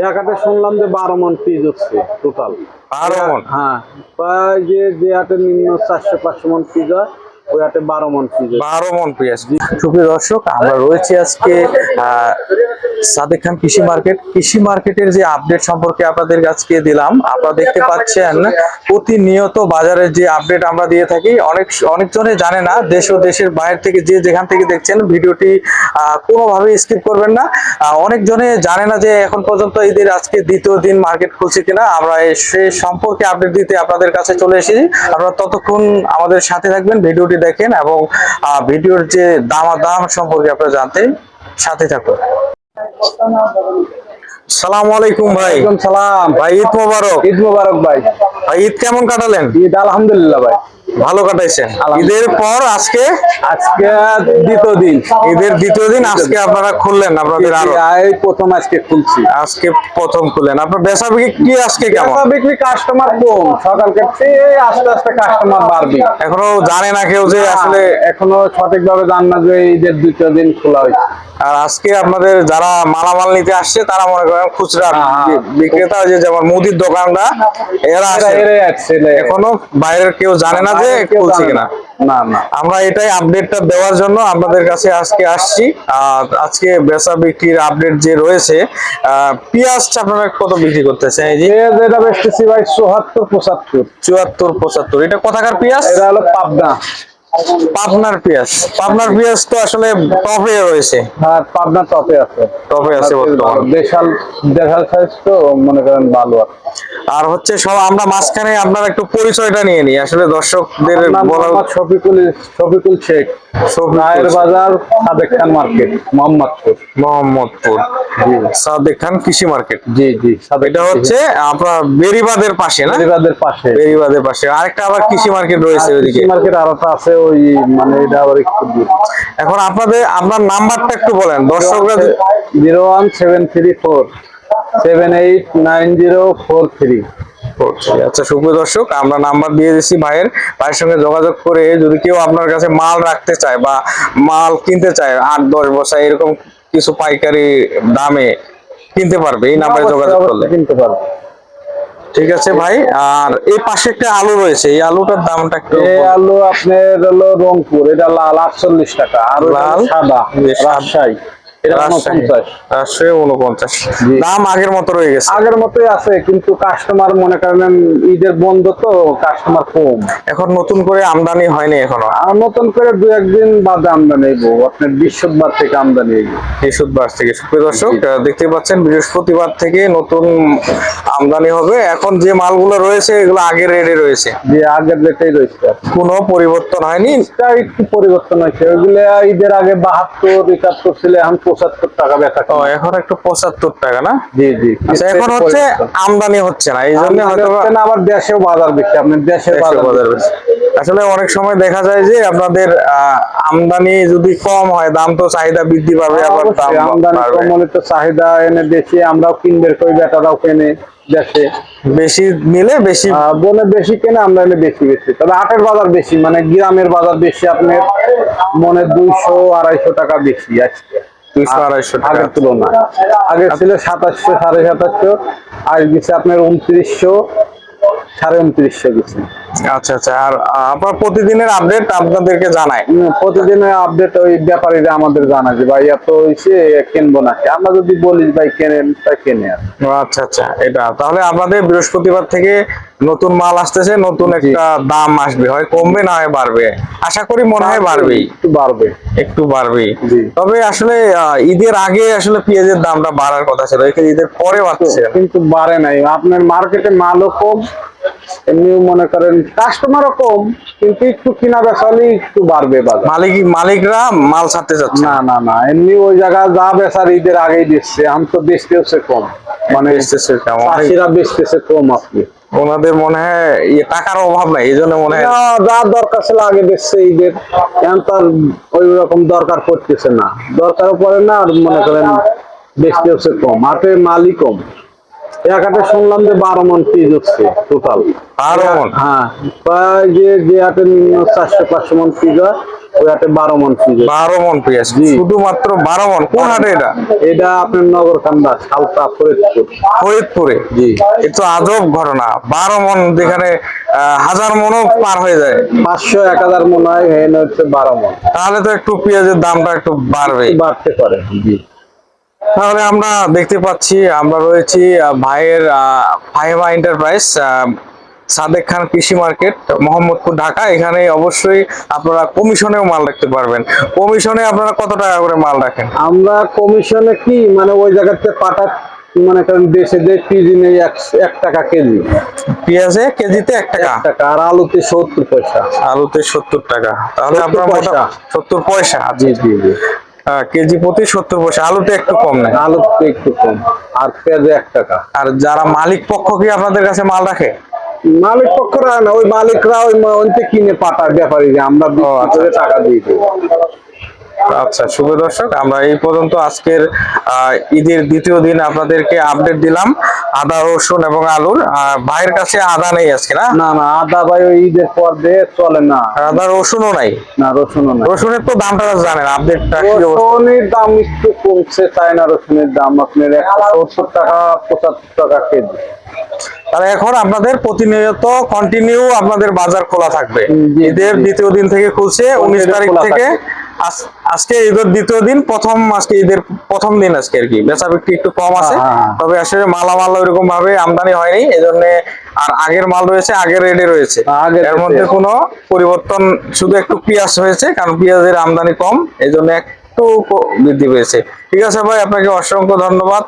এক হাটে শুনলাম যে বারো মন পিস হচ্ছে টোটাল বারো মণ? হ্যাঁ প্রায় যে যে হাটে নিম্ন চারশো পাঁচশো মন পিস হয় বারো মন পেঁয়াজ সুপ্রিয় দর্শক আমরা রয়েছি আজকে সাদেক খান কৃষি মার্কেট। কৃষি মার্কেটের যে আপডেট সম্পর্কে আপনাদের আজকে দিলাম আপনারা দেখতে পাচ্ছেন প্রতিনিয়ত বাজারের যে আপডেট আমরা দিয়ে থাকি অনেক অনেকজনে জানে না দেশ ও দেশের বাইরে থেকে যে যেখান থেকে দেখছেন ভিডিওটি আহ, কোনোভাবেই স্কিপ করবেন না। অনেকজনে জানে না যে এখন পর্যন্ত ঈদের আজকে দ্বিতীয় দিন মার্কেট খুলছে কিনা। আমরা সে সম্পর্কে আপডেট দিতে আপনাদের কাছে চলে এসেছি। আপনারা ততক্ষণ আমাদের সাথে থাকবেন ভিডিওটি দেখেন এবং আহ, ভিডিওর যে দামাদাম সম্পর্কে আপনারা জানতে সাথে থাকুন। সালাম আলাইকুম ভাই। সালাম। ভাই ঈদ মোবারক। ঈদ মুবারক ভাই। ভাই ঈদ কেমন কাটালেন? ঈদ আলহামদুলিল্লাহ ভাই। ভালো কাটাইছেন। ঈদের পর আজকে? আজকে দ্বিতীয় দিন। ঈদের দ্বিতীয় দিন আজকে আপনারা খুললেন আপনাদের আরও? এই প্রথম আজকে খুলছি। আজকে প্রথম খুললেন। আপনার বেচা বিক্রি আজকে কেমন? বেচা বিক্রি কাস্টমার কম। সকাল কাটছে আস্তে আস্তে কাস্টমার বাড়বে। এখনও জানে না কেউ যে আসলে এখনও সঠিকভাবে জান না যে ঈদের দ্বিতীয় দিন খোলা হয়েছে। আর আজকে আপনাদের যারা মালামাল নিতে আসছে তারা মনে করেন খুচরা হ্যাঁ, বিক্রেতা যে যেমন মুদির দোকানরা এরা এখনও বাইরের কেউ জানে না যে খুলছে কিনা? না। না আমরা এটাই আপডেটটা দেওয়ার জন্য আপনাদের কাছে আজকে আসছি। আর আজকে বেচা বিক্রির আপডেট যে রয়েছে আহ, পেঁয়াজ আপনারা কত বিক্রি করতেছেন এই যে? যেটা বেচতেছি ভাই চুয়াত্তর পঁচাত্তর। চুয়াত্তর পঁচাত্তর। এটা কোথাকার পেঁয়াজ? এটা হলো পাবনা। পাবনার পেঁয়াজ। পাবনার পেঁয়াজ তো আসলে টপে রয়েছে। আর পাবনা টপে আছে। টপে আছে বর্তমানে। দেশাল দেশাল সাইজ তো মনে করেন ভালো আছে। আর হচ্ছে সব আমরা মাঝখানে আপনার একটু পরিচয়টা নিয়ে নিই। আসলে দর্শকদের বলা শফিকুল শফিকুল শেখ। রায়ের বাজার সাদেক খান মার্কেট মোহাম্মদপুর। মোহাম্মদপুর। সাদেক খান কৃষি মার্কেট। জি জি এটা হচ্ছে আপনার বেরিবাদের পাশে না? পরিবারের পাশে। বেরিবাদের পাশে। আরেকটা আবার কৃষি মার্কেট রয়েছে ওইদিকে। মার্কেট আরোটা আছে ওই মানে এটা আবার একটু এখন আপনাদের আপনার নাম্বারটা একটু বলেন। দর্শকরা zero one seven three four. Seven eight nine zero four three. আচ্ছা সুপ্রিয় দর্শক আমরা নাম্বার দিয়ে দিচ্ছি ভাইয়ের। ভাইয়ের সঙ্গে যোগাযোগ করে যদি কেউ আপনার কাছে মাল রাখতে চায় বা মাল কিনতে চায় আট দশ বছর এরকম কিছু পাইকারি দামে কিনতে পারবে এই নাম্বারে যোগাযোগ করলে। কিনতে পারব। ঠিক আছে ভাই আর এই পাশে একটা আলু রয়েছে এই আলুটার দামটা একটু এই আলু আপনার হলো রংপুর এটা লাল আটচল্লিশ টাকা আর লাল? সাদা। রাজশাহী এটা রাজশাহী। উনপঞ্চাশ। রাজশাহী উনপঞ্চাশ। জি। দাম আগের মতো রয়ে গেছে। আগের মতোই আছে কিন্তু কাস্টমার মনে করেন ঈদের বন্ধ তো কাস্টমার কম। এখন নতুন করে আমদানি হয়নি এখনও। আর নতুন করে দু একদিন বাদে আমদানি হইব আপনার বৃহস্পতিবার থেকে আমদানি হইব। বৃহস্পতিবার থেকে সুপ্রিয় দর্শক দেখতে পাচ্ছেন বৃহস্পতিবার থেকে নতুন আমদানি হবে। এখন যে মালগুলো রয়েছে এগুলো আগের রেডে রয়েছে। যে আগের রেটেই রয়েছে। কোনো পরিবর্তন হয়নি? একটু পরিবর্তন হয়েছে। ওইগুলো ঈদের আগে বাহাত্তর একাত্তর ছিল এখন পঁচাত্তর টাকা বেচা ও এখন একটু পঁচাত্তর টাকা না? জি জি। আচ্ছা এখন হচ্ছে আমদানি হচ্ছে না এই জন্য আবার দেশেও বাজার বেশি আপনার দেশের বাজার বেশি। আসলে অনেক সময় দেখা যায় যে আপনাদের আমদানি যদি কম হয় দাম তো চাহিদা বৃদ্ধি পাবে আবার আমদানি কম হলে তো চাহিদা এনে বেশি আমরাও কিনবে কই বেটারাও কেনে দেশে। বেশি নিলে বেশি বনে বেশি কেনে আমরা এনে বেশি বেশি। তবে হাটের বাজার বেশি মানে গ্রামের বাজার বেশি আপনার মনে দুইশো আড়াইশো টাকা বেশি আজকে। আগের তুলনায়। আগে ছিল সাতাশশো সাড়ে সাতাশশো আর গেছে আপনার উনত্রিশশো সাড়ে উনত্রিশশো গেছে। আচ্ছা আচ্ছা। আর আপনার প্রতিদিনের আপডেট আপনাদেরকে জানায় প্রতিদিনের আপডেট ওই ব্যাপারীরা আমাদের যে ভাই এত কিনবো আমরা যদি বলি ভাই কেনেন কেনে আচ্ছা আচ্ছা এটা। তাহলে আপনাদের বৃহস্পতিবার থেকে নতুন মাল আসতেছে নতুন একটা দাম আসবে। হয় কমবে না হয় বাড়বে? আশা করি মনে হয় বাড়বেই। একটু বাড়বে। একটু বাড়বেই। জি। তবে আসলে ঈদের আগে আসলে পেঁয়াজের দামটা বাড়ার কথা ছিল। ঈদের পরে বাড়ছে। কিন্তু বাড়ে নাই। আপনার মার্কেটে মালও কম। এমনিও মনে করেন কাস্টমারও কম কিন্তু একটু কিনা বেচা হলে একটু বাড়বে বাজার। মালিক মালিকরা মাল ছাড়তে চাচ্ছে না না না এমনি ওই জায়গা যা বেচার ঈদের আগেই দিচ্ছে আমি তো বেচতে হচ্ছে কম। মানে বেচতেছে? চাষিরা বেচতেছে কম আপনি ওনাদের মনে হয় ইয়ে টাকার অভাব নাই এই জন্য মনে হয় যা দরকার ছিল আগে বেচছে ঈদের এখন তার ওই রকম দরকার পড়তেছে না। দরকারও পড়ে না আর মনে করেন বেচতে হচ্ছে কম হাটে মালই কম। এক শুনলাম যে বারো মন পিস হচ্ছে টোটাল বারো মন? হ্যাঁ প্রায় যে যে হাটে নিম্ন চারশো পাঁচশো মন পিস হয় ওই হাটে বারো মন পিস বারো মন পেঁয়াজ জি। শুধুমাত্র বারো মন? কোন হাটে এটা? এটা আপনার নগর কান্দা সালতা ফরিদপুর। ফরিদপুরে? জি। এ তো আজব ঘটনা। বারো মন যেখানে হাজার মনও পার হয়ে যায়। পাঁচশো এক হাজার মনে হয় হচ্ছে বারো মন। তাহলে তো একটু পেঁয়াজের দামটা একটু বাড়বে। বাড়তে পারে জি। তাহলে আমরা দেখতে পাচ্ছি আমরা রয়েছি ভাইয়ের ফাহিমা এন্টারপ্রাইজ সাদেক খান কৃষি মার্কেট মোহাম্মদপুর ঢাকা। এখানে অবশ্যই আপনারা কমিশনেও মাল রাখতে পারবেন। কমিশনে আপনারা কত টাকা করে মাল রাখেন? আমরা কমিশনে কি মানে ওই জায়গাতে পাটা মনে করেন দেশে পিজি নেই এক টাকা কেজি। পেঁয়াজে কেজিতে এক টাকা? টাকা আর আলুতে সত্তর পয়সা। আলুতে সত্তর টাকা। তাহলে আপনার। সত্তর পয়সা জি জি জি। আহ, কেজি প্রতি সত্তর পয়সা। আলুটা একটু কম নেয় আলুতে একটু কম। আর পেঁয়াজ এক টাকা। আর যারা মালিক পক্ষ কি আপনাদের কাছে মাল রাখে? মালিক পক্ষরা না ওই মালিকরা ওই কিনে পাটার ব্যাপারী যে আমরা আচ্ছা। করে টাকা দিয়ে দিই। আচ্ছা শুভ দর্শক আমরা এই পর্যন্ত আজকের ঈদের দ্বিতীয় দিন আপনাদেরকে আপডেট দিলাম আদা রসুন এবং আলুর। ভাইয়ের কাছে আদা নেই আজকে না? না না আদা ভাই ওই ঈদের পর দিয়ে চলে না। আদা রসুনও নাই? না রসুনও না রসুনের তো দামটা জানেন আপডেটটা রসুনের দাম একটু কমছে চায়না রসুনের দাম আপনার একশো সত্তর টাকা পঁচাত্তর টাকা কেজি। তাহলে এখন আপনাদের প্রতিনিয়ত কন্টিনিউ আপনাদের বাজার খোলা থাকবে। ঈদের দ্বিতীয় দিন থেকে খুলছে উনিশ তারিখ থেকে। আজকে ঈদের দ্বিতীয় দিন প্রথম আজকে ঈদের প্রথম দিন আজকে আর কি। বেচা বিক্রি একটু কম আছে হ্যাঁ, হ্যাঁ। তবে আসলে মালামাল ওইরকম ভাবে আমদানি হয়নি এই জন্য আর আগের মাল রয়েছে আগের রেডে রয়েছে। আগের এর মধ্যে কোনো পরিবর্তন শুধু একটু পেঁয়াজ হয়েছে কারণ পেঁয়াজের আমদানি কম এই জন্য একটু বৃদ্ধি পেয়েছে। ঠিক আছে ভাই আপনাকে অসংখ্য ধন্যবাদ।